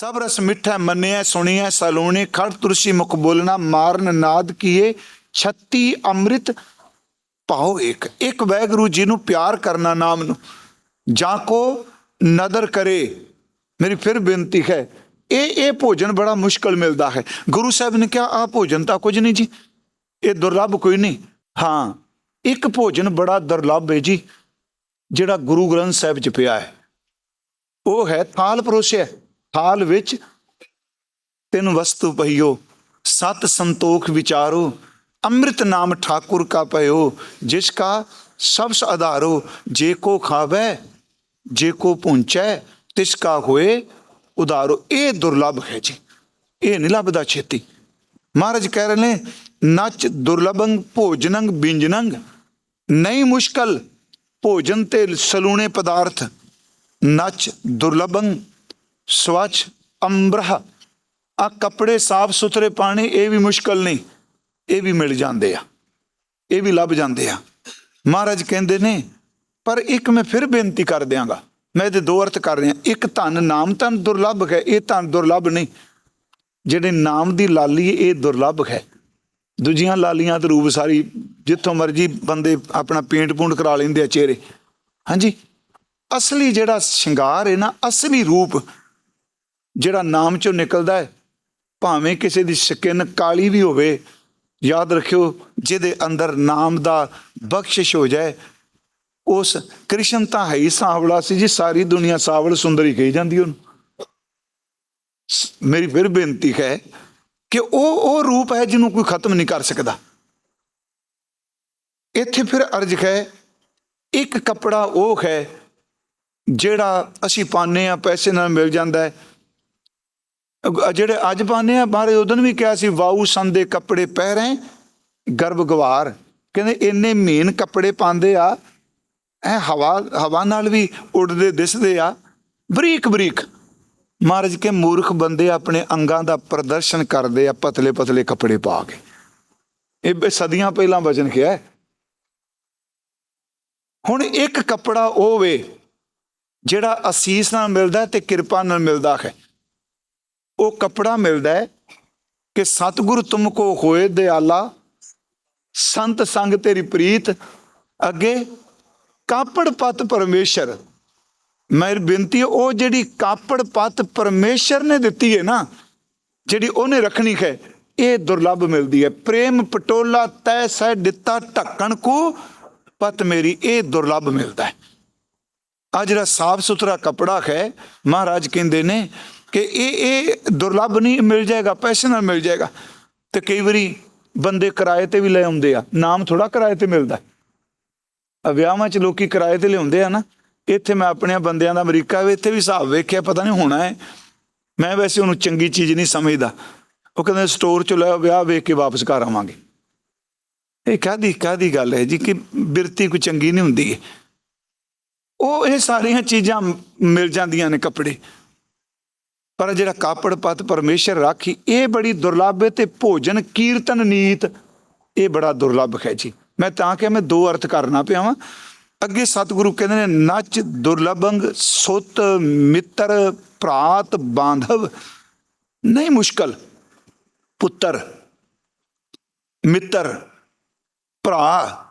ਸਭ ਰਸ ਮਿੱਠਾ ਮੰਨਿਆ, ਸੁਣਿਆ, ਸਲੋਣੇ, ਖੜ ਤੁਰਸੀ, ਮੁਖ ਬੋਲਣਾ, ਮਾਰਨ, ਨਾਦ ਕੀਏ 36 ਅੰਮ੍ਰਿਤ ਪਾਓ ਇੱਕ ਇੱਕ ਵੈਗਰੂ ਜੀ ਨੂੰ ਪਿਆਰ ਕਰਨਾ ਨਾਮ ਨੂੰ। ਜਾਂ ਕੋ ਨਦਰ ਕਰੇ, ਮੇਰੀ ਫਿਰ ਬੇਨਤੀ ਹੈ, ਇਹ ਇਹ ਭੋਜਨ ਬੜਾ ਮੁਸ਼ਕਲ ਮਿਲਦਾ ਹੈ। ਗੁਰੂ ਸਾਹਿਬ ਨੇ ਕਿਹਾ ਆ ਭੋਜਨ ਤਾਂ ਕੁਝ ਨਹੀਂ ਜੀ, ਇਹ ਦੁਰਲੱਭ ਕੋਈ ਨਹੀਂ। ਹਾਂ, ਇੱਕ ਭੋਜਨ ਬੜਾ ਦੁਰਲੱਭ ਹੈ ਜੀ, ਜਿਹੜਾ ਗੁਰੂ ਗ੍ਰੰਥ ਸਾਹਿਬ ਚ ਪਿਆ ਹੈ। ਉਹ ਹੈ ਥਾਲ ਪਰੋਸਿਆ। ਥਾਲ ਵਿੱਚ ਤਿੰਨ ਵਸਤੂ ਪਈਓ, ਸਤ ਸੰਤੋਖ ਵਿਚਾਰੋ, ਅੰਮ੍ਰਿਤ ਨਾਮ ਠਾਕੁਰ ਕਾ ਪਇਓ, ਜਿਸ ਕਾ ਸਭ ਆਧਾਰੋ, ਜੇ ਕੋ ਖਾਵੇ, ਜੇ ਕੋ ਪੁੰਚੈ ਤਿਸ ਕਾ ਹੋਏ ਉਧਾਰੋ। ਇਹ ਦੁਰਲੱਭ ਹੈ ਜੀ, ਇਹ ਨਹੀਂ ਲੱਭਦਾ ਛੇਤੀ। ਮਹਾਰਾਜ ਕਹਿ ਰਹੇ ਨੇ, ਨਚ ਦੁਰਲਭੰਗ ਭੋਜਨੰਗ ਬਿੰਜਨੰਗ ਨਹੀਂ ਮੁਸ਼ਕਲ, ਭੋਜਨ ਤੇ ਸਲੂਣੇ ਪਦਾਰਥ, ਨਚ ਦੁਰਲਭੰਗ ਸਵੱਛ ਅੰਬਰਹ। ਆ ਕੱਪੜੇ ਸਾਫ਼ ਸੁਥਰੇ ਪਾਣੀ, ਇਹ ਵੀ ਮੁਸ਼ਕਲ ਨਹੀਂ। ਇਹ ਵੀ ਮਿਲ ਜਾਂਦੇ ਆ। ਇਹ ਵੀ ਲੱਭ ਜਾਂਦੇ ਆ। ਮਹਾਰਾਜ ਕਹਿੰਦੇ ਨੇ, ਪਰ ਇੱਕ ਮੈਂ ਫਿਰ ਬੇਨਤੀ ਕਰ ਦਿਆਂਗਾ। ਮੈਂ ਇਹਦੇ ਦੋ ਅਰਥ ਕਰ ਰਿਹਾ। ਇੱਕ ਧਨ ਨਾਮ ਧਨ ਦੁਰਲੱਭ ਹੈ, ਇਹ ਧਨ ਦੁਰਲੱਭ ਨਹੀਂ। ਜਿਹੜੇ ਨਾਮ ਦੀ ਲਾਲੀ ਇਹ ਦੁਰਲੱਭ ਹੈ। ਦੂਜੀਆਂ ਲਾਲੀਆਂ ਤੇ ਰੂਪ ਸਾਰੀ ਜਿੱਥੋਂ ਮਰਜ਼ੀ ਬੰਦੇ ਆਪਣਾ ਪੇਂਟ ਪੂੰਟ ਕਰਾ ਲੈਂਦੇ ਆ ਚਿਹਰੇ। ਹਾਂਜੀ? ਅਸਲੀ ਜਿਹੜਾ ਸ਼ਿੰਗਾਰ ਹੈ ਨਾ, ਅਸਲੀ ਰੂਪ ਜਿਹੜਾ ਨਾਮ ਚੋਂ ਨਿਕਲਦਾ ਹੈ, ਭਾਵੇਂ ਕਿਸੇ ਦੀ ਸਕਿਨ ਕਾਲੀ ਵੀ ਹੋਵੇ, ਯਾਦ ਰੱਖਿਓ, ਜਿਹਦੇ ਅੰਦਰ ਨਾਮ ਦਾ ਬਖਸ਼ਿਸ਼ ਹੋ ਜਾਏ, ਉਸ ਕ੍ਰਿਸ਼ਨ ਤਾਂ ਹੈ ਹੀ ਸਾਵਲਾ ਸੀ ਜੀ, ਸਾਰੀ ਦੁਨੀਆ ਸਾਵਲ ਸੁੰਦਰੀ ਕਹੀ ਜਾਂਦੀ ਉਹਨੂੰ। ਸ- ਮੇਰੀ ਫਿਰ ਬੇਨਤੀ ਹੈ ਕਿ ਉਹ ਉਹ ਰੂਪ ਹੈ ਜਿਹਨੂੰ ਕੋਈ ਖਤਮ ਨਹੀਂ ਕਰ ਸਕਦਾ। ਇੱਥੇ ਫਿਰ ਅਰਜ ਹੈ, ਇੱਕ ਕੱਪੜਾ ਉਹ ਹੈ, ਜਿਹੜਾ ਅਸੀਂ ਪਾਣੇ ਆ ਪੈਸੇ ਨਾਲ ਮਿਲ ਜਾਂਦਾ ਹੈ ਜਿਹੜੇ ਅੱਜ ਪਾਉਂਦੇ ਆ ਬਾਰੇ ਉਦੋਂ ਵੀ ਕਿਹਾ ਸੀ ਵਾਉ ਸੰਦੇ ਕੱਪੜੇ ਪਹਿਰੇ ਗਰਭ ਗਵਾਰ ਕਹਿੰਦੇ, ਇੰਨੇ ਮੀਨ ਕੱਪੜੇ ਪਾਉਂਦੇ ਆ, ਐ ਹਵਾ ਹਵਾ ਨਾਲ ਵੀ ਉੱਡਦੇ, ਦਿਸਦੇ ਆ। ਬਰੀਕ ਬਰੀਕ। ਮਹਾਰਾਜ ਕੇ ਮੂਰਖ ਬੰਦੇ ਆਪਣੇ ਅੰਗਾਂ ਦਾ ਪ੍ਰਦਰਸ਼ਨ ਕਰਦੇ ਆ ਪਤਲੇ ਪਤਲੇ ਕੱਪੜੇ ਪਾ ਕੇ। ਇਹ ਸਦੀਆਂ ਪਹਿਲਾਂ ਵਚਨ ਕਿਹਾ ਹੁਣ ਇੱਕ ਕੱਪੜਾ ਉਹ ਵੇ, ਜਿਹੜਾ ਅਸੀਸ ਨਾਲ ਮਿਲਦਾ ਤੇ ਕਿਰਪਾ ਨਾਲ ਮਿਲਦਾ ਹੈ। ਉਹ ਕੱਪੜਾ ਮਿਲਦਾ ਹੈ ਕਿ ਸਤਿਗੁਰੂ ਤੁਮ ਕੋ ਹੋਏ ਦਿਆਲਾ, ਸੰਤ ਸੰਗ ਤੇਰੀ ਪ੍ਰੀਤ, ਅੱਗੇ ਕਾਪੜ ਪਤ ਪਰਮੇਸ਼ਰ। ਮੇਰੀ ਬੇਨਤੀ ਉਹ ਜਿਹੜੀ ਕਾਪੜ ਪਤ ਪਰਮੇਸ਼ਰ ਨੇ ਦਿੱਤੀ ਹੈ ਨਾ, ਜਿਹੜੀ ਉਹਨੇ ਰੱਖਣੀ ਹੈ, ਇਹ ਦੁਰਲੱਭ ਮਿਲਦੀ ਹੈ। ਪ੍ਰੇਮ ਪਟੋਲਾ ਤੈ ਸਹਿ ਦਿੱਤਾ ਢੱਕਣ ਕੋ, ਪਤ ਮੇਰੀ ਇਹ ਦੁਰਲੱਭ ਮਿਲਦਾ ਹੈ। ਆ ਜਿਹੜਾ ਸਾਫ਼ ਸੁਥਰਾ ਕਪੜਾ ਹੈ, ਮਹਾਰਾਜ ਕਹਿੰਦੇ ਨੇ ਕਿ ਇਹ ਇਹ ਦੁਰਲੱਭ ਨਹੀਂ ਮਿਲ ਜਾਏਗਾ, ਪੈਸੇ ਨਾਲ ਮਿਲ ਜਾਏਗਾ। ਤੇ ਕਈ ਵਾਰੀ ਬੰਦੇ ਕਿਰਾਏ ਤੇ ਵੀ ਲੈ ਆਉਂਦੇ ਆ, ਨਾਮ ਥੋੜਾ ਕਿਰਾਏ ਤੇ ਮਿਲਦਾ। ਹੈ। ਆ ਵਿਆਹਾਂ 'ਚ ਲੋਕੀ ਕਿਰਾਏ ਤੇ ਲਿਆਉਂਦੇ ਆ ਨਾ, ਇੱਥੇ ਮੈਂ ਆਪਣੇ ਬੰਦਿਆਂ ਦਾ ਅਮਰੀਕਾ ਵਿੱਚ ਇੱਥੇ ਵੀ ਹਿਸਾਬ ਵੇਖਿਆ, ਪਤਾ ਨਹੀਂ ਹੋਣਾ ਹੈ। ਮੈਂ ਵੈਸੇ ਉਹਨੂੰ ਚੰਗੀ ਚੀਜ਼ ਨਹੀਂ ਸਮਝਦਾ। ਉਹ ਕਹਿੰਦੇ ਸਟੋਰ 'ਚ ਲੈ, ਵਿਆਹ ਵੇਖ ਕੇ ਵਾਪਸ ਘਰ ਆਵਾਂਗੇ। ਇਹ ਕਾਦੀ ਕਾਦੀ ਗੱਲ ਹੈ ਜੀ ਕਿ ਬਿਰਤੀ ਕੋਈ ਚੰਗੀ ਨਹੀਂ ਹੁੰਦੀ। ਹੈ ਉਹ ਇਹ ਸਾਰੀਆਂ ਚੀਜ਼ਾਂ ਮਿਲ ਜਾਂਦੀਆਂ ਨੇ ਕੱਪੜੇ। ਪਰ ਜਿਹੜਾ ਕਾਪੜ ਪਤ ਪਰਮੇਸ਼ਰ ਰਾਖੀ, ਇਹ ਬੜੀ ਦੁਰਲੱਭ ਹੈ ਤੇ ਭੋਜਨ ਕੀਰਤਨ ਨੀਤ, ਇਹ ਬੜਾ ਦੁਰਲੱਭ ਹੈ ਜੀ। ਮੈਂ ਤਾਂ ਕਿ ਮੈਂ ਦੋ ਅਰਥ ਕਰਨਾ ਪਿਆ ਵਾਂ। ਅੱਗੇ ਸਤਿਗੁਰੂ ਕਹਿੰਦੇ ਨੇ, ਨਚ ਦੁਰਲਭੰਗ, ਸੁਤ ਮਿੱਤਰ, ਭਰਾਤ ਬਾਂਧਵ, ਨਹੀਂ ਮੁਸ਼ਕਲ। ਪੁੱਤਰ, ਮਿੱਤਰ, ਭਰਾ,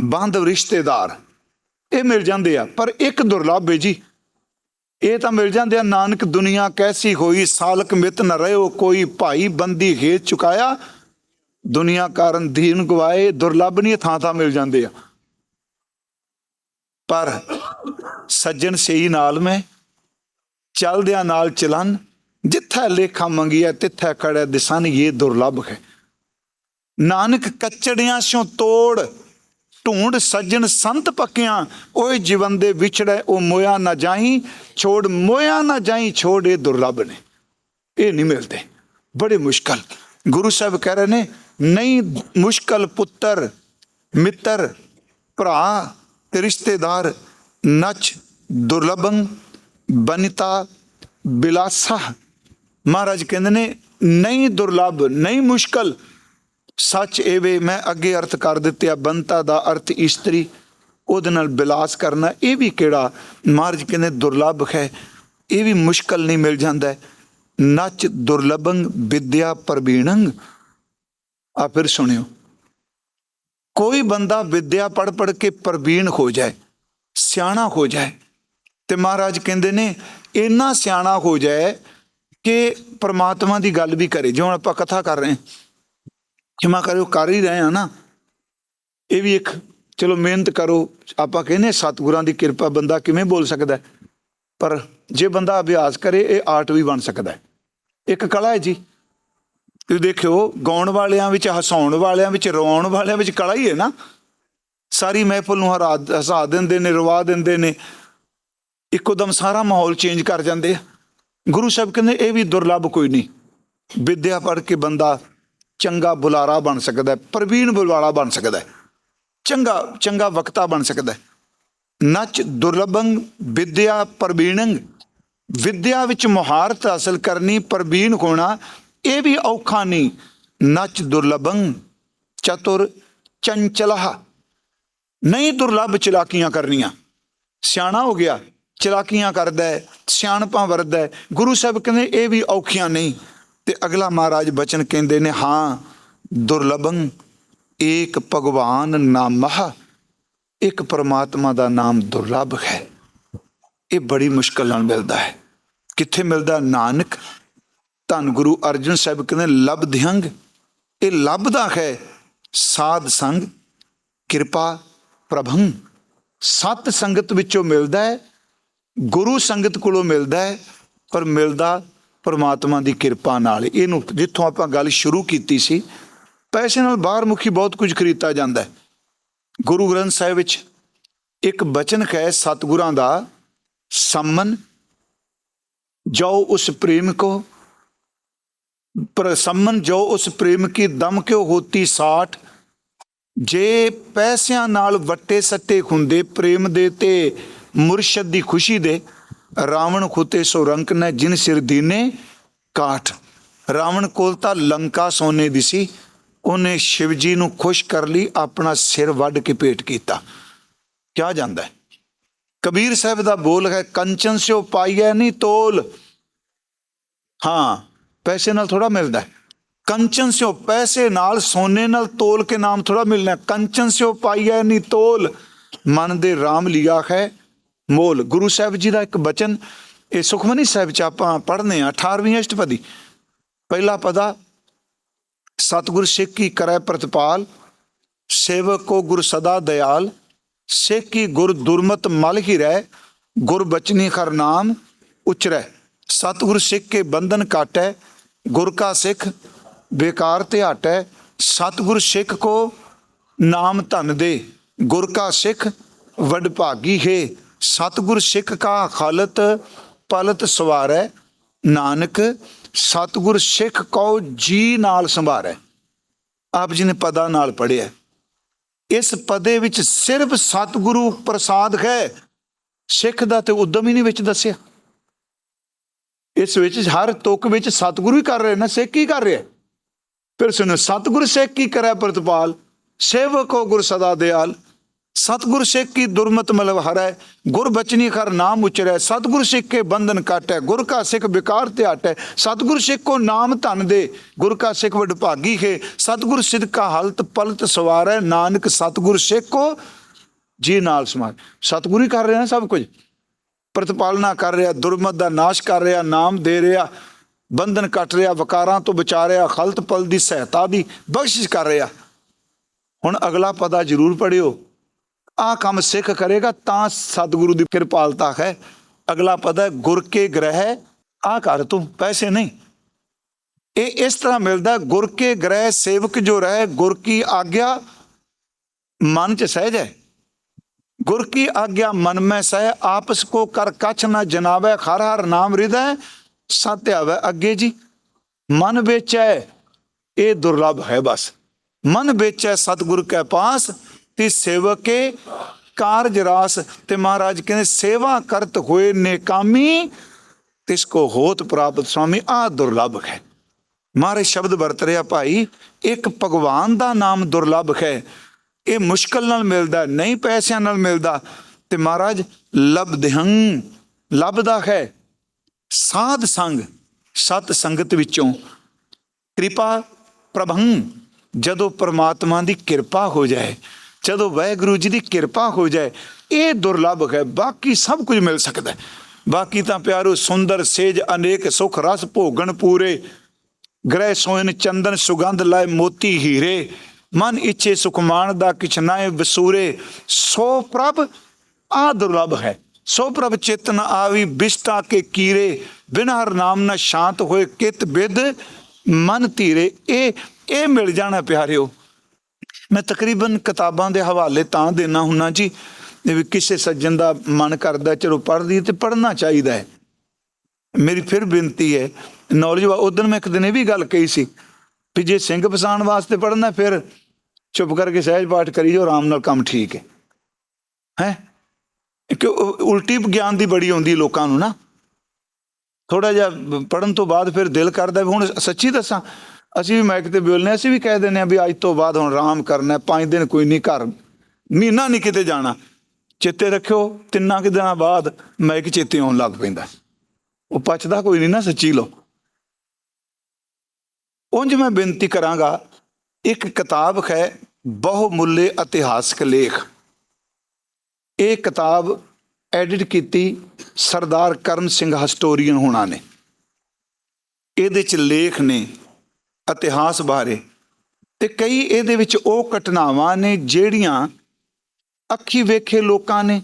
ਬਾਂਧਵ, ਰਿਸ਼ਤੇਦਾਰ, ਇਹ ਮਿਲ ਜਾਂਦੇ ਆ, ਪਰ ਇੱਕ ਦੁਰਲੱਭ ਹੈ ਜੀ। ਇਹ ਤਾਂ ਮਿਲ ਜਾਂਦੇ ਆ, ਨਾਨਕ ਦੁਨੀਆ ਕੈਸੀ ਹੋਈ, ਸਾਲਕ ਮਿਤ ਨ ਰਹਿਓ, ਕੋਈ ਭਾਈ ਬੰਦੀ ਹੈ ਚੁਕਾਇਆ। ਦੁਨੀਆ ਕਾਰਨ ਦੀਨ ਗਵਾਏ ਦੁਰਲੱਭ ਨਹੀਂ ਥਾਂ ਥਾਂ ਮਿਲ ਜਾਂਦੇ ਆ। ਪਰ ਸੱਜਣ ਸਹੀ ਨਾਲ ਮੈਂ, ਚਲਦਿਆਂ ਨਾਲ ਚਲਨ, ਜਿੱਥੇ ਲੇਖਾ ਮੰਗਿਆ ਤਿੱਥੇ ਖੜੇ ਦਿਸਨ ਇਹ ਦੁਰਲੱਭ ਹੈ। ਨਾਨਕ ਕੱਚੜਿਆਂ ਸਿਓ ਤੋੜ ਢੂੰਡ ਸੱਜਣ ਸੰਤ ਪੱਕਿਆਂ, ਓਏ ਜੀਵਨ ਦੇ ਵਿਛੜੇ, ਉਹ ਮੋਇਆ ਨਾ ਜਾਈ, ਛੋੜ ਮੋਇਆ ਨਾ ਜਾਈ, ਛੋੜ ਇਹ ਦੁਰਲੱਭ ਨੇ। ਇਹ ਨਹੀਂ ਮਿਲਦੇ। ਬੜੇ ਮੁਸ਼ਕਲ। ਗੁਰੂ ਸਾਹਿਬ ਕਹਿ ਰਹੇ ਨੇ, ਨਹੀਂ ਮੁਸ਼ਕਲ ਪੁੱਤਰ, ਮਿੱਤਰ, ਭਰਾ ਤੇ ਰਿਸ਼ਤੇਦਾਰ, ਨਚ ਦੁਰਲਭੰ, ਬਨਿਤਾ, ਬਿਲਾਸਾ। ਮਹਾਰਾਜ ਕਹਿੰਦੇ ਨੇ, ਨਹੀਂ ਦੁਰਲੱਭ, ਨਹੀਂ ਮੁਸ਼ਕਲ। ਸੱਚ ਇਹ ਵੇ, ਮੈਂ ਅੱਗੇ ਅਰਥ ਕਰ ਦਿੱਤੇ ਆ ਬੰਤਾ ਦਾ ਅਰਥ ਇਸਤਰੀ, ਉਹਦੇ ਨਾਲ ਬਿਲਾਸ ਕਰਨਾ, ਇਹ ਵੀ ਕਿਹੜਾ ਮਹਾਰਾਜ ਕਹਿੰਦੇ ਦੁਰਲੱਭ ਹੈ, ਇਹ ਵੀ ਮੁਸ਼ਕਲ ਨਹੀਂ ਮਿਲ ਜਾਂਦਾ ਹੈ। ਨਚ ਦੁਰਲਭੰ, ਵਿਦਿਆ ਪ੍ਰਵੀਣੰ, ਆ ਫਿਰ ਸੁਣਿਓ ਕੋਈ ਬੰਦਾ ਵਿਦਿਆ ਪੜ ਪੜ ਕੇ ਪ੍ਰਵੀਣ ਹੋ ਜਾਏ, ਸਿਆਣਾ ਹੋ ਜਾਏ, ਤੇ ਮਹਾਰਾਜ ਕਹਿੰਦੇ ਨੇ, ਇੰਨਾ ਸਿਆਣਾ ਹੋ ਜਾਏ ਕਿ ਪ੍ਰਮਾਤਮਾ ਦੀ ਗੱਲ ਵੀ ਕਰੇ, ਜਿਉਂ ਆਪਾਂ ਕਥਾ ਕਰ ਰਹੇ ਹਾਂ ਖਿਮਾ ਕਰਿਓ, ਕਰ ਹੀ ਰਹੇ ਆ ਨਾ। ਇਹ ਵੀ ਇੱਕ, ਚਲੋ ਮਿਹਨਤ ਕਰੋ। ਆਪਾਂ ਕਹਿੰਦੇ ਸਤਿਗੁਰਾਂ ਦੀ ਕਿਰਪਾ ਬੰਦਾ ਕਿਵੇਂ ਬੋਲ ਸਕਦਾ ਪਰ ਜੇ ਬੰਦਾ ਅਭਿਆਸ ਕਰੇ, ਇਹ ਆਰਟ ਵੀ ਬਣ ਸਕਦਾ ਹੈ। ਇੱਕ ਕਲਾ ਹੈ ਜੀ। ਤੁਸੀਂ ਦੇਖਿਓ, ਗਾਉਣ ਵਾਲਿਆਂ ਵਿੱਚ, ਹਸਾਉਣ ਵਾਲਿਆਂ ਵਿੱਚ ਰਵਾਉਣ ਵਾਲਿਆਂ ਵਿੱਚ ਕਲਾ ਹੀ ਹੈ ਨਾ। ਸਾਰੀ ਮਹਿਫਲ ਨੂੰ ਹਰਾ ਹਸਾ ਦਿੰਦੇ ਨੇ, ਰਵਾ ਦਿੰਦੇ ਨੇ। ਇੱਕੋ ਦਮ ਸਾਰਾ ਮਾਹੌਲ ਚੇਂਜ ਕਰ ਜਾਂਦੇ ਆ। ਗੁਰੂ ਸਾਹਿਬ ਕਹਿੰਦੇ, ਇਹ ਵੀ ਦੁਰਲੱਭ ਕੋਈ ਨਹੀਂ। ਵਿਦਿਆ ਪੜ੍ਹ ਕੇ ਬੰਦਾ ਚੰਗਾ ਬੁਲਾਰਾ ਬਣ ਸਕਦਾ ਹੈ, ਪ੍ਰਵੀਨ ਬੁਲਾਰਾ ਬਣ ਸਕਦਾ ਹੈ, ਚੰਗਾ ਚੰਗਾ ਵਕਤਾ ਬਣ ਸਕਦਾ ਹੈ। ਨਚ ਦੁਰਲਭੰ, ਵਿਦਿਆ ਪ੍ਰਵੀਣੰ ਵਿਦਿਆ ਵਿੱਚ ਮੁਹਾਰਤ ਹਾਸਲ ਕਰਨੀ ਪ੍ਰਵੀਨ ਹੋਣਾ, ਇਹ ਵੀ ਔਖਾ ਨਹੀਂ। ਨਚ ਦੁਰਲਭੰ, ਚਤੁਰ ਚੰਚਲਹ। ਨਹੀਂ ਦੁਰਲਭ ਚਲਾਕੀਆਂ ਕਰਨੀਆਂ। ਸਿਆਣਾ ਹੋ ਗਿਆ, ਚਲਾਕੀਆਂ ਕਰਦਾ ਸਿਆਣਪਾਂ ਵਰਦਾ ਗੁਰੂ ਸਾਹਿਬ ਕਹਿੰਦੇ ਇਹ ਵੀ ਔਖੀਆਂ ਨਹੀਂ। ਤੇ ਅਗਲਾ ਮਹਾਰਾਜ ਬਚਨ ਕਹਿੰਦੇ ਨੇ, ਹਾਂ, ਦੁਰਲਭੰ ਏਕ ਭਗਵਾਨ ਨਾਮਹ, ਇੱਕ ਪਰਮਾਤਮਾ ਦਾ ਨਾਮ ਦੁਰਲਭ ਹੈ। ਇਹ ਬੜੀ ਮੁਸ਼ਕਲ ਨਾਲ ਮਿਲਦਾ ਹੈ। ਕਿੱਥੇ ਮਿਲਦਾ? ਨਾਨਕ। ਧੰਨ ਗੁਰੂ ਅਰਜਨ ਸਾਹਿਬ ਕਹਿੰਦੇ ਲਬਧਿਅੰਗ ਇਹ ਲੱਭਦਾ ਹੈ। ਸਾਧ ਸੰਗ, ਕਿਰਪਾ ਪ੍ਰਭੰ। ਸਤ ਸੰਗਤ ਵਿੱਚੋਂ ਮਿਲਦਾ ਹੈ। ਗੁਰੂ ਸੰਗਤ ਕੋਲੋਂ ਮਿਲਦਾ ਹੈ। ਪਰ ਮਿਲਦਾ ਪਰਮਾਤਮਾ ਦੀ ਕਿਰਪਾ ਨਾਲ ਇਹਨੂੰ ਜਿੱਥੋਂ ਆਪਾਂ ਗੱਲ ਸ਼ੁਰੂ ਕੀਤੀ ਸੀ, ਪੈਸੇ ਨਾਲ ਬਾਹਰ ਮੁਖੀ ਬਹੁਤ ਕੁਝ ਖਰੀਦਦਾ ਜਾਂਦਾ ਹੈ। ਗੁਰੂ ਗ੍ਰੰਥ ਸਾਹਿਬ ਵਿੱਚ ਇੱਕ ਬਚਨ ਹੈ, ਸਤਿਗੁਰਾਂ ਦਾ ਸੰਮਨ ਜੋ ਉਸ ਪ੍ਰੇਮ ਕੋ, ਪਰ ਸੰਮਨ ਜੋ ਉਸ ਪ੍ਰੇਮ ਕੀ, ਦਮ ਕਿਉ ਹੋਤੀ ਸਾਠ? ਜੇ ਪੈਸਿਆਂ ਨਾਲ ਵੱਟੇ ਸੱਟੇ ਹੁੰਦੇ, ਪ੍ਰੇਮ ਦੇ ਤੇ ਮੁਰਸ਼ਦ ਦੀ ਖੁਸ਼ੀ ਦੇ ਰਾਵਣ ਖੁਤੇ ਸੋਰੰਕ ਨੇ ਜਿਨ ਸਿਰ ਦੀਨੇ ਕਾਠ। ਰਾਵਣ ਕੋਲ ਤਾਂ ਲੰਕਾ ਸੋਨੇ ਦੀ ਸੀ। ਉਹਨੇ ਸ਼ਿਵ ਜੀ ਨੂੰ ਖੁਸ਼ ਕਰ ਲਈ, ਆਪਣਾ ਸਿਰ ਵੱਢ ਕੇ ਭੇਟ ਕੀਤਾ। ਕਿਹਾ ਜਾਂਦਾ ਹੈ? ਕਬੀਰ ਸਾਹਿਬ ਦਾ ਬੋਲ ਹੈ, ਕੰਚਨ ਸਿਓ ਪਾਈਐ ਨਹੀਂ ਤੋਲ। ਹਾਂ, ਪੈਸੇ ਨਾਲ ਥੋੜਾ ਮਿਲਦਾ ਹੈ। ਕੰਚਨ ਸਿਓ, ਪੈਸੇ ਨਾਲ ਸੋਨੇ ਨਾਲ ਤੋਲ ਕੇ ਨਾਮ ਥੋੜਾ ਮਿਲਣਾ ਕੰਚਨ ਸਿਓ ਪਾਈਐ ਨਹੀਂ ਤੋਲ। ਮਨ ਦੇ RAM ਲਿਆ ਹੈ। ਮੋਲ, ਗੁਰੂ ਸਾਹਿਬ ਜੀ ਦਾ ਇੱਕ ਬਚਨ, ਇਹ ਸੁਖਮਨੀ ਸਾਹਿਬ ਚ ਆਪਾਂ ਪੜ੍ਹਨੇ ਆ 18ਵੀਂ ਅਸ਼ਟਪਦੀ। ਪਹਿਲਾ ਪਦਾ, ਸਤਿਗੁਰ ਸਿੱਖ ਕੀ ਕਰੈ ਪ੍ਰਤਪਾਲ, ਸੇਵਕ ਕੋ ਗੁਰ ਸਦਾ ਦਇਆਲ ਸਿੱਖ ਕੀ ਗੁਰ ਦੁਰਮਤ ਮਲ ਹੀ ਰਹਿ, ਗੁਰ ਬਚਨੀ ਖਰ ਨਾਮ ਉਚਰੈ। ਸਤਿਗੁਰ ਸਿੱਖ ਕੇ ਬੰਧਨ ਕਾਟੈ, ਗੁਰ ਕਾ ਸਿੱਖ ਬੇਕਾਰ ਤੇ ਹਟੈ ਸਤਿਗੁਰ ਸਿੱਖ ਕੋ ਨਾਮ ਧਨ ਦੇ, ਗੁਰ ਕਾ ਸਿੱਖ ਵਡ ਭਾਗੀ ਹੈ। ਸਤਿਗੁਰ ਸਿੱਖ ਕਾ ਖਾਲਤ ਪਲਤ ਸਵਾਰੈ। ਨਾਨਕ, ਸਤਿਗੁਰ ਸਿੱਖ ਕੋ ਜੀ ਨਾਲ ਸੰਭਾਰੈ। ਆਪ ਜੀ ਨੇ ਪਦਾ ਨਾਲ ਪੜਿਆ ਇਸ ਪਦੇ ਵਿੱਚ ਸਿਰਫ ਸਤਿਗੁਰੂ ਪ੍ਰਸਾਦ ਹੈ। ਸਿੱਖ ਦਾ ਤੇ ਉਦਮ ਹੀ ਨਹੀਂ ਵਿੱਚ ਦੱਸਿਆ। ਇਸ ਵਿੱਚ ਹਰ ਤੁਕ ਵਿੱਚ ਸਤਿਗੁਰੂ ਹੀ ਕਰ ਰਹੇ। ਨਾ ਸਿੱਖ ਹੀ ਕਰ ਰਿਹਾ। ਫਿਰ ਸੁਣੋ, ਸਤਿਗੁਰ ਸਿੱਖ ਕੀ ਕਰੈ ਪ੍ਰਤਪਾਲ? ਸੇਵਕੋ ਗੁਰ ਸਦਾ ਦਿਆਲ। ਸਤਿਗੁਰ ਸਿੱਖ ਕੀ ਦੁਰਮਤ ਮਲਵ ਹਰੈ, ਗੁਰ ਬਚਨੀ ਖਰ ਨਾਮ ਉਚਰੈ। ਸਤਿਗੁਰ ਸਿੱਖ ਕੇ ਬੰਧਨ ਕਾਟੈ, ਗੁਰ ਕਾ ਸਿੱਖ ਵਿਕਾਰ ਤੇ ਹਟੈ ਸਤਿਗੁਰ ਸਿੱਖ ਕੋ ਨਾਮ ਧਨ ਦੇ, ਗੁਰ ਕਾ ਸਿੱਖ ਵਡ ਭਾਗੀ ਹੈ ਸਤਿਗੁਰ ਸਿੱਧ ਕਾ ਹਲਤ ਪਲਤ ਸਵਾਰੈ, ਨਾਨਕ ਸਤਿਗੁਰ ਸਿੱਖ ਕੋ ਜੀ ਨਾਲ ਸਮਾਜ ਸਤਿਗੁਰੂ ਹੀ ਕਰ ਰਿਹਾ ਨਾ ਸਭ ਕੁਝ। ਪ੍ਰਤਪਾਲਨਾ ਕਰ ਰਿਹਾ, ਦੁਰਮਤ ਦਾ ਨਾਸ਼ ਕਰ ਰਿਹਾ, ਨਾਮ ਦੇ ਰਿਹਾ, ਬੰਧਨ ਕੱਟ ਰਿਹਾ, ਵਕਾਰਾਂ ਤੋਂ ਬਚਾ ਰਿਹਾ ਖਲਤ ਪਲ ਦੀ ਸਹਾਇਤਾ ਦੀ ਬਖਸ਼ਿਸ਼ ਕਰ ਰਿਹਾ। ਹੁਣ ਅਗਲਾ ਪਦਾ ਜ਼ਰੂਰ ਪੜਿਓ ਆਹ ਕੰਮ ਸਿੱਖ ਕਰੇਗਾ ਤਾਂ ਸਤਿਗੁਰੂ ਦੀ ਕਿਰਪਾਲਤਾ ਹੈ। ਅਗਲਾ ਪਦਾ ਹੈ, ਗੁਰ ਕੇ ਗ੍ਰਹਿ ਆ ਕਰ ਤੂੰ ਪੈਸੇ ਨਹੀਂ। ਇਹ ਇਸ ਤਰ੍ਹਾਂ ਮਿਲਦਾ ਗੁਰ ਕੇ ਗ੍ਰਹਿ ਸੇਵਕ ਜੋ ਰਹਿ ਗੁਰ ਕੀ ਆਗਿਆ ਮਨ ਚ ਸਹਿਜ ਹੈ। ਗੁਰ ਕੀ ਆਗਿਆ ਮਨ ਮੈਂ ਸਹਿ ਆਪਸ ਕੋ ਕਰ ਕਛ ਨਾ ਜਨਾਵੇ ਹਰ ਹਰ ਨਾਮ ਹਿਰਦੈ ਸਤਿ ਅੱਗੇ ਜੀ। ਮਨ ਵੇਚੈ ਇਹ ਦੁਰਲਭ ਹੈ ਬਸ। ਮਨ ਵੇਚੈ ਸਤਿਗੁਰ ਕੇ ਪਾਸ ਤੇ ਸੇਵਕ ਕਾਰਜ ਰਾਸ ਤੇ ਮਹਾਰਾਜ ਕਹਿੰਦੇ ਸੇਵਾ ਕਰਤ ਹੋਏ ਨੇਕਾਮੀ, ਤਿਸ ਕੋ ਹੋਤ ਪ੍ਰਾਪਤ ਸੁਆਮੀ, ਆ ਦੁਰਲਭ ਹੈ। ਮਾਰੇ ਸ਼ਬਦ ਵਰਤ ਰਿਹਾ ਭਾਈ, ਇੱਕ ਭਗਵਾਨ ਦਾ ਨਾਮ ਦੁਰਲਭ ਹੈ। ਇਹ ਮੁਸ਼ਕਲ ਨਾਲ ਮਿਲਦਾ, ਨਹੀਂ ਪੈਸਿਆਂ ਨਾਲ ਮਿਲਦਾ, ਤੇ ਮਹਾਰਾਜ ਲਬਦਹੰ ਲੱਭਦਾ ਹੈ। ਸਾਧ ਸੰਗ, ਸਤ ਸੰਗਤ ਵਿੱਚੋਂ ਕਿਰਪਾ ਪ੍ਰਭੰ, ਜਦੋਂ ਪ੍ਰਮਾਤਮਾ ਦੀ ਕਿਰਪਾ ਹੋ ਜਾਏ ਜਦੋਂ ਵਾਹਿਗੁਰੂ ਜੀ ਦੀ ਕਿਰਪਾ ਹੋ ਜਾਏ, ਇਹ ਦੁਰਲੱਭ ਹੈ, ਬਾਕੀ ਸਭ ਕੁਝ ਮਿਲ ਸਕਦਾ ਬਾਕੀ ਤਾਂ ਪਿਆਰੋ, ਸੁੰਦਰ ਸੇਜ ਅਨੇਕ ਸੁਖ ਰਸ ਭੋਗਣ ਪੂਰੇ। ਗ੍ਰਹਿ ਸੋਇਨ ਚੰਦਨ ਸੁਗੰਧ ਲਾਏ ਮੋਤੀ ਹੀਰੇ। ਮਨ ਇੱਛੇ ਸੁਖਮਾਨ ਦਾ ਕਿਛ ਨਾਏ ਵਸੂਰੇ। ਸੋ ਪ੍ਰਭ ਆ ਦੁਰਲਭ ਹੈ। ਸੋ ਪ੍ਰਭ ਚਿਤ ਨ ਆਵੀ, ਬਿਸਤਾ ਕੇ ਕੀਰੇ। ਬਿਨ ਹਰ ਨਾਮ ਨ ਸ਼ਾਂਤ ਹੋਏ ਕਿਤ ਬਿਦ, ਮਨ ਧੀਰੇ। ਇਹ ਇਹ ਮਿਲ ਜਾਣਾ ਪਿਆਰਿਓ। ਮੈਂ ਤਕਰੀਬਨ ਕਿਤਾਬਾਂ ਦੇ ਹਵਾਲੇ ਤਾਂ ਦੇਣਾ ਹੁੰਨਾ ਜੀ ਵੀ ਕਿਸੇ ਸੱਜਣ ਦਾ ਮਨ ਕਰਦਾ, ਚਲੋ ਪੜ੍ਹਦੀ ਤੇ ਪੜ੍ਹਨਾ ਚਾਹੀਦਾ ਹੈ। ਮੇਰੀ ਫਿਰ ਬੇਨਤੀ ਹੈ, ਨੌਲੇਜ ਉਦੋਂ ਮੈਂ ਇੱਕ ਦਿਨ ਇਹ ਵੀ ਗੱਲ ਕਹੀ ਸੀ ਵੀ ਜੇ ਸਿੰਘ ਪਛਾਣ ਵਾਸਤੇ ਪੜ੍ਹਨਾ ਫਿਰ ਚੁੱਪ ਕਰਕੇ ਸਹਿਜ ਪਾਠ ਕਰੀ ਜੋ ਆਰਾਮ ਨਾਲ ਕੰਮ ਠੀਕ ਹੈ। ਹੈ? ਕਿ ਉਲਟੀ ਗਿਆਨ ਦੀ ਬੜੀ ਆਉਂਦੀ ਲੋਕਾਂ ਨੂੰ ਨਾ। ਥੋੜਾ ਜਿਹਾ ਪੜਨ ਤੋਂ ਬਾਅਦ ਫਿਰ ਦਿਲ ਕਰਦਾ ਵੀ ਹੁਣ ਸੱਚੀ ਦੱਸਾਂ ਅਸੀਂ ਵੀ ਮਾਈਕ ਤੇ ਬੋਲਨੇ ਅਸੀਂ ਵੀ ਕਹਿ ਦਿੰਦੇ ਆ ਵੀ ਅੱਜ ਤੋਂ ਬਾਅਦ ਹੁਣ ਆਰਾਮ ਕਰਨਾ ਹੈ, ਪੰਜ ਦਿਨ ਕੋਈ ਨਹੀਂ ਘਰ ਮਹੀਨਾ ਨਹੀਂ ਕਿਤੇ ਜਾਣਾ। ਚੇਤੇ ਰੱਖਿਓ ਤਿੰਨਾਂ ਕਿ ਦਿਨਾਂ ਬਾਅਦ ਮਾਈਕ ਚੇਤੇ ਆਉਣ ਲੱਗ ਪੈਂਦਾ। ਉਹ ਪਚਦਾ ਕੋਈ ਨਹੀਂ ਨਾ ਸੱਚੀ ਲੋ ਉਂਝ ਮੈਂ ਬੇਨਤੀ ਕਰਾਂਗਾ ਇੱਕ ਕਿਤਾਬ ਹੈ ਬਹੁਮੁੱਲੇ ਇਤਿਹਾਸਕ ਲੇਖ। ਇਹ ਕਿਤਾਬ ਐਡਿਟ ਕੀਤੀ ਸਰਦਾਰ ਕਰਮ ਸਿੰਘ ਹਿਸਟੋਰੀਅਨ ਹੋਣਾ ਨੇ। ਇਹਦੇ ਚ ਲੇਖ ਨੇ ਇਤਿਹਾਸ ਬਾਰੇ ਤੇ ਕਈ ਇਹਦੇ ਵਿੱਚ ਉਹ ਘਟਨਾਵਾਂ ਨੇ ਜਿਹੜੀਆਂ ਅੱਖੀ ਵੇਖੇ ਲੋਕਾਂ ਨੇ।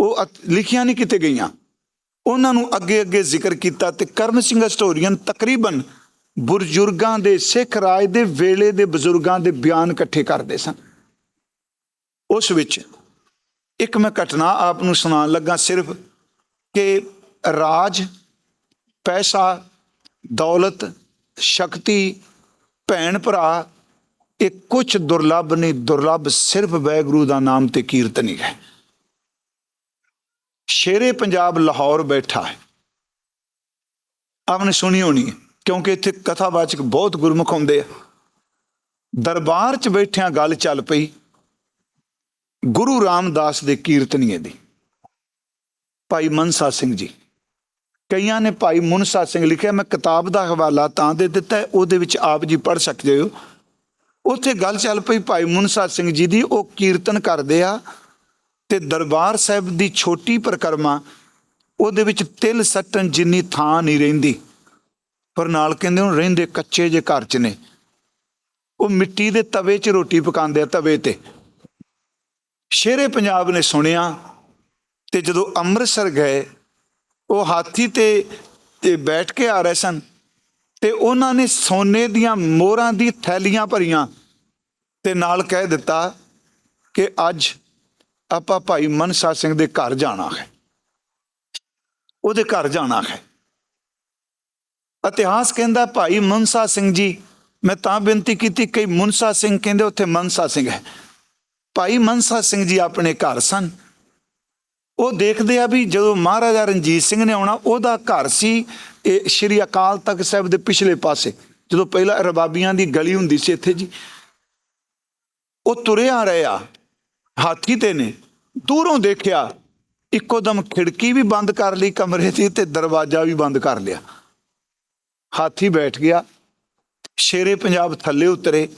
ਉਹ ਲਿਖੀਆਂ ਨਹੀਂ ਕਿਤੇ ਗਈਆਂ। ਉਹਨਾਂ ਨੂੰ ਅੱਗੇ ਅੱਗੇ ਜ਼ਿਕਰ ਕੀਤਾ ਤੇ ਕਰਮ ਸਿੰਘ ਹਿਸਟੋਰੀਅਨ ਤਕਰੀਬਨ ਬਜ਼ੁਰਗਾਂ ਦੇ, ਸਿੱਖ ਰਾਜ ਦੇ ਵੇਲੇ ਦੇ ਬਜ਼ੁਰਗਾਂ ਦੇ ਬਿਆਨ ਇਕੱਠੇ ਕਰਦੇ ਸਨ। ਉਸ ਵਿੱਚ ਇੱਕ ਮੈਂ ਘਟਨਾ ਆਪ ਨੂੰ ਸੁਣਾਉਣ ਲੱਗਾ ਸਿਰਫ ਕਿ ਰਾਜ, ਪੈਸਾ, ਦੌਲਤ ਸ਼ਕਤੀ ਭੈਣ ਭਰਾ, ਇਹ ਕੁਝ ਦੁਰਲੱਭ ਨਹੀਂ, ਦੁਰਲੱਭ ਸਿਰਫ ਵੈਗੁਰੂ ਦਾ ਨਾਮ ਤੇ ਕੀਰਤਨੀ ਹੈ ਸ਼ੇਰੇ ਪੰਜਾਬ ਲਾਹੌਰ ਬੈਠਾ ਹੈ। ਆਪਨੇ ਸੁਣੀ ਹੋਣੀ ਕਿਉਂਕਿ ਇੱਥੇ ਕਥਾਵਾਚਕ ਬਹੁਤ ਗੁਰਮੁਖ ਹੁੰਦੇ ਆ। ਦਰਬਾਰ 'ਚ ਬੈਠਿਆਂ ਗੱਲ ਚੱਲ ਪਈ। ਗੁਰੂ ਰਾਮਦਾਸ ਦੇ ਕੀਰਤਨੀਏ ਦੀ। ਭਾਈ ਮਨਸਾ ਸਿੰਘ ਜੀ। ਕਈਆਂ ਨੇ ਭਾਈ ਮੁਨਸਾ ਸਿੰਘ ਲਿਖਿਆ, ਮੈਂ ਕਿਤਾਬ ਦਾ ਹਵਾਲਾ ਤਾਂ ਦੇ ਦਿੱਤਾ ਉਹਦੇ ਵਿੱਚ ਆਪ ਜੀ ਪੜ੍ਹ ਸਕਦੇ ਹੋ। ਉੱਥੇ ਗੱਲ ਚੱਲ ਪਈ ਭਾਈ ਮੁਨਸਾ ਸਿੰਘ ਜੀ ਦੀ, ਉਹ ਕੀਰਤਨ ਕਰਦੇ ਆ ਤੇ ਦਰਬਾਰ ਸਾਹਿਬ ਦੀ ਛੋਟੀ ਪ੍ਰਕਰਮਾ, ਉਹਦੇ ਵਿੱਚ ਤਿਲ ਸੱਟਣ ਜਿੰਨੀ ਥਾਂ ਨਹੀਂ ਰਹਿੰਦੀ। ਪਰ ਨਾਲ ਕਹਿੰਦੇ ਹੁਣ ਰਹਿੰਦੇ ਕੱਚੇ ਜੇ ਘਰ 'ਚ ਨੇ। ਉਹ ਮਿੱਟੀ ਦੇ ਤਵੇ 'ਚ ਰੋਟੀ ਪਕਾਉਂਦੇ ਆ ਤਵੇ ਤੇ। ਸ਼ੇਰੇ ਪੰਜਾਬ ਨੇ ਸੁਣਿਆ ਤੇ ਜਦੋਂ ਅੰਮ੍ਰਿਤਸਰ ਗਏ ਉਹ ਹਾਥੀ ਤੇ ਤੇ ਬੈਠ ਕੇ ਆ ਰਹੇ ਸਨ ਤੇ ਉਹਨਾਂ ਨੇ ਸੋਨੇ ਦੀਆਂ ਮੋਹਰਾਂ ਦੀ ਥੈਲੀਆਂ ਭਰੀਆਂ ਤੇ ਨਾਲ ਕਹਿ ਦਿੱਤਾ ਕਿ ਅੱਜ ਆਪਾਂ ਭਾਈ ਮਨਸਾ ਸਿੰਘ ਦੇ ਘਰ ਜਾਣਾ ਹੈ। ਉਹਦੇ ਘਰ ਜਾਣਾ ਹੈ। ਇਤਿਹਾਸ ਕਹਿੰਦਾ ਭਾਈ ਮਨਸਾ ਸਿੰਘ ਜੀ, ਮੈਂ ਤਾਂ ਬੇਨਤੀ ਕੀਤੀ ਕਿ ਮਨਸਾ ਸਿੰਘ ਕਹਿੰਦੇ ਉੱਥੇ ਮਨਸਾ ਸਿੰਘ ਹੈ। ਭਾਈ ਮਨਸਾ ਸਿੰਘ ਜੀ ਆਪਣੇ ਘਰ ਸਨ। ਉਹ ਦੇਖਦੇ ਆ ਵੀ ਜਦੋਂ ਮਹਾਰਾਜਾ ਰਣਜੀਤ ਸਿੰਘ ਨੇ ਆਉਣਾ, ਉਹਦਾ ਘਰ ਸੀ ਇਹ ਸ਼੍ਰੀ ਅਕਾਲ ਤਖਤ ਸਾਹਿਬ ਦੇ ਪਿਛਲੇ ਪਾਸੇ। ਜਦੋਂ ਪਹਿਲਾਂ ਰਬਾਬੀਆਂ ਦੀ ਗਲੀ ਹੁੰਦੀ ਸੀ ਇੱਥੇ ਜੀ। ਉਹ ਤੁਰੇ ਆ ਰਹੇ ਆ ਹਾਥੀ ਤੇ ਨੇ, ਦੂਰੋਂ ਦੇਖਿਆ, ਇੱਕੋ ਦਮ ਖਿੜਕੀ ਵੀ ਬੰਦ ਕਰ ਲਈ ਕਮਰੇ ਦੀ ਤੇ ਦਰਵਾਜ਼ਾ ਵੀ ਬੰਦ ਕਰ ਲਿਆ। ਹਾਥੀ ਬੈਠ ਗਿਆ, ਸ਼ੇਰੇ ਪੰਜਾਬ ਥੱਲੇ ਉਤਰੇ।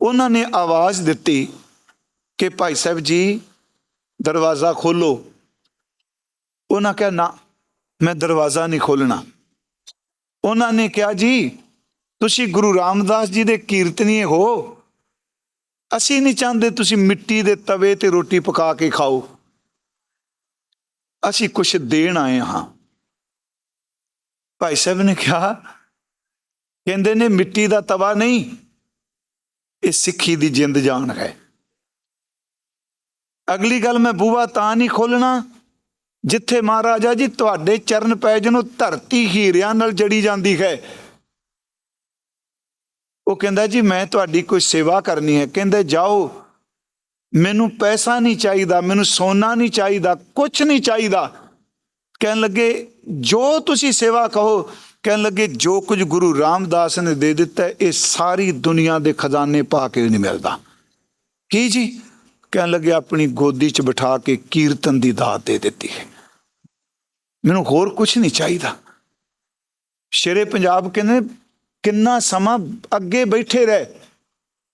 ਉਹਨਾਂ ਨੇ ਆਵਾਜ਼ ਦਿੱਤੀ ਕਿ ਭਾਈ ਸਾਹਿਬ ਜੀ, ਦਰਵਾਜ਼ਾ ਖੋਲੋ। ਉਹਨਾਂ ਕਿਹਾ, ਨਾ, ਮੈਂ ਦਰਵਾਜ਼ਾ ਨਹੀਂ ਖੋਲਣਾ ਉਹਨਾਂ ਨੇ ਕਿਹਾ, ਜੀ, ਤੁਸੀਂ ਗੁਰੂ ਰਾਮਦਾਸ ਜੀ ਦੇ ਕੀਰਤਨੀ ਹੋ। ਅਸੀਂ ਨਹੀਂ ਚਾਹੁੰਦੇ ਤੁਸੀਂ ਮਿੱਟੀ ਦੇ ਤਵੇ ਤੇ ਰੋਟੀ ਪਕਾ ਕੇ ਖਾਓ। ਅਸੀਂ ਕੁਝ ਦੇਣ ਆਏ ਹਾਂ। ਭਾਈ ਸਾਹਿਬ ਨੇ ਕਿਹਾ, ਕਹਿੰਦੇ ਨੇ ਮਿੱਟੀ ਦਾ ਤਵਾ ਨਹੀਂ, ਇਹ ਸਿੱਖੀ ਦੀ ਜਿੰਦ ਜਾਨ ਹੈ। ਅਗਲੀ ਗੱਲ, ਮੈਂ ਬੂਆ ਤਾਂ ਨਹੀਂ ਖੋਲਣਾ ਜਿੱਥੇ ਮਹਾਰਾਜਾ ਜੀ ਤੁਹਾਡੇ ਚਰਨ ਪੈ ਜਨੋ ਧਰਤੀ ਹੀਰਿਆਂ ਨਾਲ ਜੜੀ ਜਾਂਦੀ ਹੈ। ਉਹ ਕਹਿੰਦਾ, ਜੀ, ਮੈਂ ਤੁਹਾਡੀ ਕੋਈ ਸੇਵਾ ਕਰਨੀ ਹੈ। ਕਹਿੰਦੇ, ਜਾਓ, ਮੈਨੂੰ ਪੈਸਾ ਨਹੀਂ ਚਾਹੀਦਾ, ਮੈਨੂੰ ਸੋਨਾ ਨਹੀਂ ਚਾਹੀਦਾ ਕੁਝ ਨਹੀਂ ਚਾਹੀਦਾ। ਕਹਿਣ ਲੱਗੇ, ਜੋ ਤੁਸੀਂ ਸੇਵਾ ਕਹੋ। ਕਹਿਣ ਲੱਗੇ, ਜੋ ਕੁਝ ਗੁਰੂ ਰਾਮਦਾਸ ਨੇ ਦੇ ਦਿੱਤਾ, ਇਹ ਸਾਰੀ ਦੁਨੀਆ ਦੇ ਖਜ਼ਾਨੇ ਪਾ ਕੇ ਨਹੀਂ ਮਿਲਦਾ। ਕੀ ਜੀ? ਕਹਿਣ ਲੱਗੇ, ਆਪਣੀ ਗੋਦੀ 'ਚ ਬਿਠਾ ਕੇ ਕੀਰਤਨ ਦੀ ਦਾਤ ਦੇ ਦਿੱਤੀ ਹੈ। ਮੈਨੂੰ ਹੋਰ ਕੁਝ ਨਹੀਂ ਚਾਹੀਦਾ। ਸ਼ੇਰੇ ਪੰਜਾਬ ਕਹਿੰਦੇ, ਕਿੰਨਾ ਸਮਾਂ ਅੱਗੇ ਬੈਠੇ ਰਹੇ,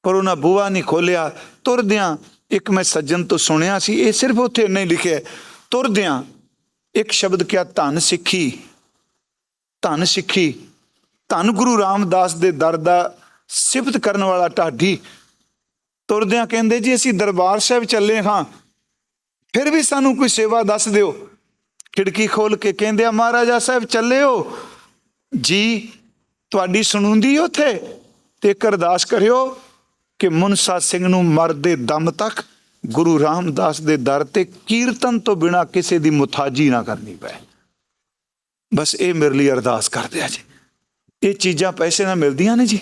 ਪਰ ਉਹਨਾਂ ਬੂਹਾ ਨਹੀਂ ਖੋਲਿਆ ਤੁਰਦਿਆਂ ਇੱਕ ਮੈਂ ਸੱਜਣ ਤੋਂ ਸੁਣਿਆ ਸੀ, ਇਹ ਸਿਰਫ ਉੱਥੇ ਨਹੀਂ ਲਿਖਿਆ ਤੁਰਦਿਆਂ ਇੱਕ ਸ਼ਬਦ ਕਿਹਾ, ਧਨ ਸਿੱਖੀ, ਧੰਨ ਸਿੱਖੀ, ਧੰਨ ਗੁਰੂ ਰਾਮਦਾਸ ਦੇ ਦਰ ਦਾ ਸਿਫਤ ਕਰਨ ਵਾਲਾ ਢਾਡੀ। ਤੁਰਦਿਆਂ ਕਹਿੰਦੇ, ਜੀ ਅਸੀਂ ਦਰਬਾਰ ਸਾਹਿਬ ਚੱਲੇ ਹਾਂ, ਫਿਰ ਵੀ ਸਾਨੂੰ ਕੋਈ ਸੇਵਾ ਦੱਸ ਦਿਓ। ਖਿੜਕੀ ਖੋਲ ਕੇ ਕਹਿੰਦੇ ਆ, ਮਹਾਰਾਜਾ ਸਾਹਿਬ ਚੱਲਿਓ। ਜੀ, ਤੁਹਾਡੀ ਸੁਣੂੰਦੀ ਉਥੇ? ਤੇ ਇੱਕ ਅਰਦਾਸ ਕਰਿਓ ਕਿ ਮੁਨਸਾ ਸਿੰਘ ਨੂੰ ਮਰਦੇ ਦਮ ਤੱਕ ਗੁਰੂ ਰਾਮਦਾਸ ਦੇ ਦਰ ਤੇ ਕੀਰਤਨ ਤੋਂ ਬਿਨਾ ਕਿਸੇ ਦੀ ਮੁਤਾਜੀ ਨਾ ਕਰਨੀ ਪਏ। ਬਸ ਇਹ ਮੇਰੇ ਲਈ ਅਰਦਾਸ ਕਰਦੇ ਆ ਜੀ। ਇਹ ਚੀਜ਼ਾਂ ਪੈਸੇ ਨਾਲ ਮਿਲਦੀਆਂ ਨੇ ਜੀ।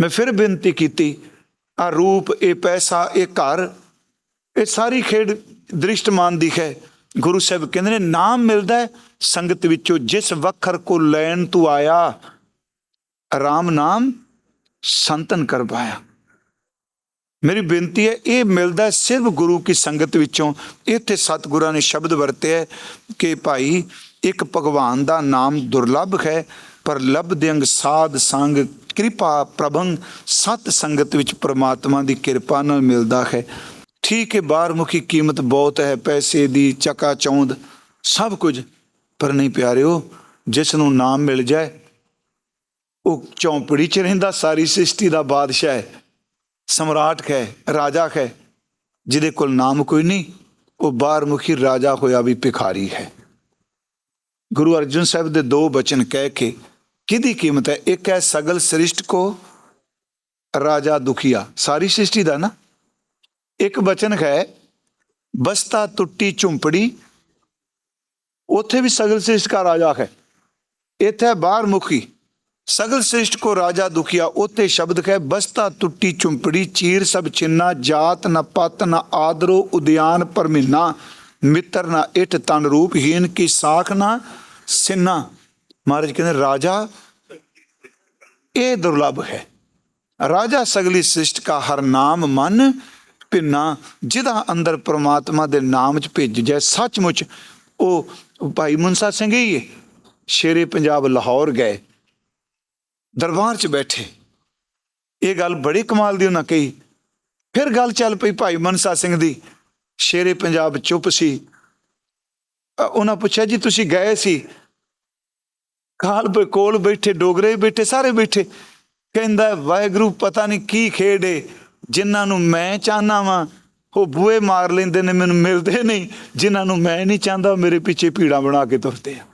ਮੈਂ ਫਿਰ ਬੇਨਤੀ ਕੀਤੀ ਆ ਰੂਪ, ਇਹ ਪੈਸਾ, ਇਹ ਘਰ, ਇਹ ਸਾਰੀ ਖੇਡ ਦ੍ਰਿਸ਼ਟਮਾਨ ਦੀ ਹੈ। ਗੁਰੂ ਸਾਹਿਬ ਕਹਿੰਦੇ ਨੇ, ਨਾਮ ਮਿਲਦਾ ਸੰਗਤ ਵਿੱਚੋਂ, ਜਿਸ ਵਖਰ ਕੋ ਲੈਣ ਤੂੰ ਆਇਆ ਆਰਾਮ ਨਾਮ ਸੰਤਨ ਕਰ ਪਾਇਆ। ਮੇਰੀ ਬੇਨਤੀ ਹੈ, ਇਹ ਮਿਲਦਾ ਸਿਰਫ ਗੁਰੂ ਕੀ ਸੰਗਤ ਵਿੱਚੋਂ। ਇੱਥੇ ਸਤਿਗੁਰਾਂ ਨੇ ਸ਼ਬਦ ਵਰਤਿਆ ਕਿ ਭਾਈ, ਇੱਕ ਭਗਵਾਨ ਦਾ ਨਾਮ ਦੁਰਲੱਭ ਹੈ, ਪਰ ਲਬਦਿ ਅੰਗ ਸਾਧ ਸੰਗ, ਕਿਰਪਾ ਪ੍ਰਭੰਗ ਸਤ ਸੰਗਤ ਵਿੱਚ ਪ੍ਰਮਾਤਮਾ ਦੀ ਕਿਰਪਾ ਨਾਲ ਮਿਲਦਾ ਹੈ। ਠੀਕ ਹੈ ਬਾਹਰ ਮੁਖੀ ਕੀਮਤ ਬਹੁਤ ਹੈ, ਪੈਸੇ ਦੀ ਚਕਾ ਚੌਂਦ, ਸਭ ਕੁਝ। ਪਰ ਨਹੀਂ ਪਿਆਰਿਓ, ਜਿਸ ਨੂੰ ਨਾਮ ਮਿਲ ਜਾਏ, ਉਹ ਚੌਂਪੜੀ 'ਚ ਰਹਿੰਦਾ, ਸਾਰੀ ਸ੍ਰਿਸ਼ਟੀ ਦਾ ਬਾਦਸ਼ਾਹ ਹੈ। ਸਮਰਾਟ ਹੈ ਰਾਜਾ ਹੈ ਜਿਹਦੇ ਕੋਲ ਨਾਮ ਕੋਈ ਨਹੀਂ, ਉਹ ਬਾਹਰ ਮੁਖੀ ਰਾਜਾ ਹੋਇਆ ਵੀ ਭਿਖਾਰੀ ਹੈ। ਗੁਰੂ ਅਰਜਨ ਸਾਹਿਬ ਦੇ ਦੋ ਬਚਨ ਕਹਿ ਕੇ, ਕਿਹਦੀ ਕੀਮਤ ਹੈ? ਇੱਕ ਹੈ ਸਗਲ ਸ੍ਰਿਸ਼ਟ ਕੋ, ਰਾਜਾ ਦੁਖੀਆ। ਸਾਰੀ ਸ੍ਰਿਸ਼ਟੀ ਦਾ ਨਾ? ਇੱਕ ਵਚਨ ਹੈ, ਬਸਤਾ ਟੁੱਟੀ ਝੁੰਪੜੀ। ਉੱਥੇ ਵੀ ਸਗਲ ਸ੍ਰਿਸ਼ਟ ਕਾ ਰਾਜਾ ਹੈ। ਇੱਥੇ ਬਾਹਰ ਮੁਖੀ। ਸਗਲ ਸ੍ਰਿਸ਼ਟ ਕੋ ਰਾਜਾ ਦੁਖੀਆ, ਉੱਥੇ ਸ਼ਬਦ ਹੈ, ਬਸਤਾ ਟੁੱਟੀ ਝੁੰਪੜੀ, ਚੀਰ ਸਭ ਚਿੰਨਾ ਜਾਤ ਨ ਪਤ ਨ ਆਦਰੋ ਉਦਿਆਨ ਪਰਮਿਨਾ। ਮਿੱਤਰ ਨ ਇਟ ਤਨ ਰੂਪ ਰੂਪਹੀਨ ਕੀ ਸਾਖ ਨਾ ਸਿੰਨਾ। ਮਹਾਰਾਜ ਕਹਿੰਦੇ, ਰਾਜਾ, ਇਹ ਦੁਰਲੱਭ ਹੈ। ਰਾਜਾ ਸਗਲੀ ਸ੍ਰਿਸ਼ਟ ਕਾ ਹਰ ਨਾਮ ਮਨ ਭਿੰਨਾ ਜਿਹਦਾ ਅੰਦਰ ਪ੍ਰਮਾਤਮਾ ਦੇ ਨਾਮ ਚ ਭਿੱਜ ਜਾਏ, ਸੱਚਮੁੱਚ ਉਹ ਭਾਈ ਮੁੰਸਾ ਸਿੰਘ ਹੀ ਹੈ। ਸ਼ੇਰੇ ਪੰਜਾਬ ਲਾਹੌਰ ਗਏ, ਦਰਬਾਰ 'ਚ ਬੈਠੇ। ਇਹ ਗੱਲ ਬੜੀ ਕਮਾਲ ਦੀ ਉਹਨਾਂ ਕਹੀ। ਫਿਰ ਗੱਲ ਚੱਲ ਪਈ ਭਾਈ ਮਨਸਾ ਸਿੰਘ ਦੀ। ਸ਼ੇਰੇ ਪੰਜਾਬ ਚੁੱਪ ਸੀ। ਉਹਨਾਂ ਪੁੱਛਿਆ, ਜੀ ਤੁਸੀਂ ਗਏ ਸੀ? ਕਾਲ ਬੇ ਕੋਲ ਬੈਠੇ, ਡੋਗਰੇ ਬੈਠੇ, ਸਾਰੇ ਬੈਠੇ। ਕਹਿੰਦਾ, ਵਾਹਿਗੁਰੂ, ਪਤਾ ਨਹੀਂ ਕੀ ਖੇਡ ਏ। ਜਿਨ੍ਹਾਂ ਨੂੰ ਮੈਂ ਚਾਹਨਾ ਵਾਂ, ਉਹ ਬੂਏ ਮਾਰ ਲੈਂਦੇ ਨੇ, ਮੈਨੂੰ ਮਿਲਦੇ ਨਹੀਂ। ਜਿਨ੍ਹਾਂ ਨੂੰ ਮੈਂ ਨਹੀਂ ਚਾਹੁੰਦਾ ਮੇਰੇ ਪਿੱਛੇ ਭੀੜਾਂ ਬਣਾ ਕੇ ਤੁਰਦੇ ਆ।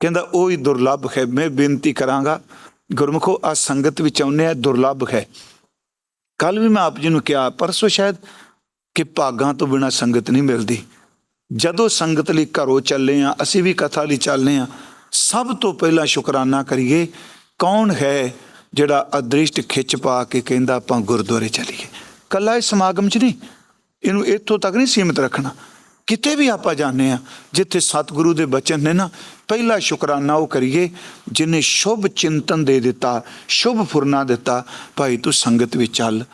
ਕਹਿੰਦਾ, ਉਹ ਹੀ ਦੁਰਲੱਭ ਹੈ, ਮੈਂ ਬੇਨਤੀ ਕਰਾਂਗਾ। ਗੁਰਮੁਖੋ ਆ ਸੰਗਤ ਵਿੱਚ ਆਉਨੇ ਆ, ਦੁਰਲੱਭ ਹੈ। ਕੱਲ ਵੀ ਮੈਂ ਆਪ ਜੀ ਨੂੰ ਕਿਹਾ, ਪਰਸੋਂ ਸ਼ਾਇਦ ਕਿ ਭਾਗਾਂ ਤੋਂ ਬਿਨਾ ਸੰਗਤ ਨਹੀਂ ਮਿਲਦੀ। ਜਦੋਂ ਸੰਗਤ ਲਈ ਘਰੋਂ ਚੱਲੇ ਆ, ਅਸੀਂ ਵੀ ਕਥਾ ਲਈ ਚੱਲਨੇ ਆ, ਸਭ ਤੋਂ ਪਹਿਲਾਂ ਸ਼ੁਕਰਾਨਾ ਕਰੀਏ, ਕੌਣ ਹੈ ਜਿਹੜਾ ਅਦ੍ਰਿਸ਼ਟ ਖਿੱਚ ਪਾ ਕੇ ਕਹਿੰਦਾ ਆਪਾਂ ਗੁਰਦੁਆਰੇ ਚਲੀਏ। ਕੱਲਾ ਇਹ ਸਮਾਗਮ 'ਚ ਨਹੀਂ, ਇਹਨੂੰ ਇੱਥੋਂ ਤੱਕ ਨਹੀਂ ਸੀਮਿਤ ਰੱਖਣਾ। ਕਿਤੇ ਵੀ ਆਪਾਂ ਜਾਂਦੇ ਆ ਜਿੱਥੇ ਸਤਿਗੁਰੂ ਦੇ ਬਚਨ ਨੇ ਨਾ, ਪਹਿਲਾ ਸ਼ੁਕਰਾਨਾ ਉਹ ਕਰੀਏ, ਜਿਨੇ ਸ਼ੁਭ ਚਿੰਤਨ ਦੇ ਦਿੱਤਾ, ਸ਼ੁਭ ਫੁਰਨਾ ਦਿੱਤਾ, ਭਾਈ ਤੂੰ ਸੰਗਤ ਵਿੱਚ ਚੱਲ।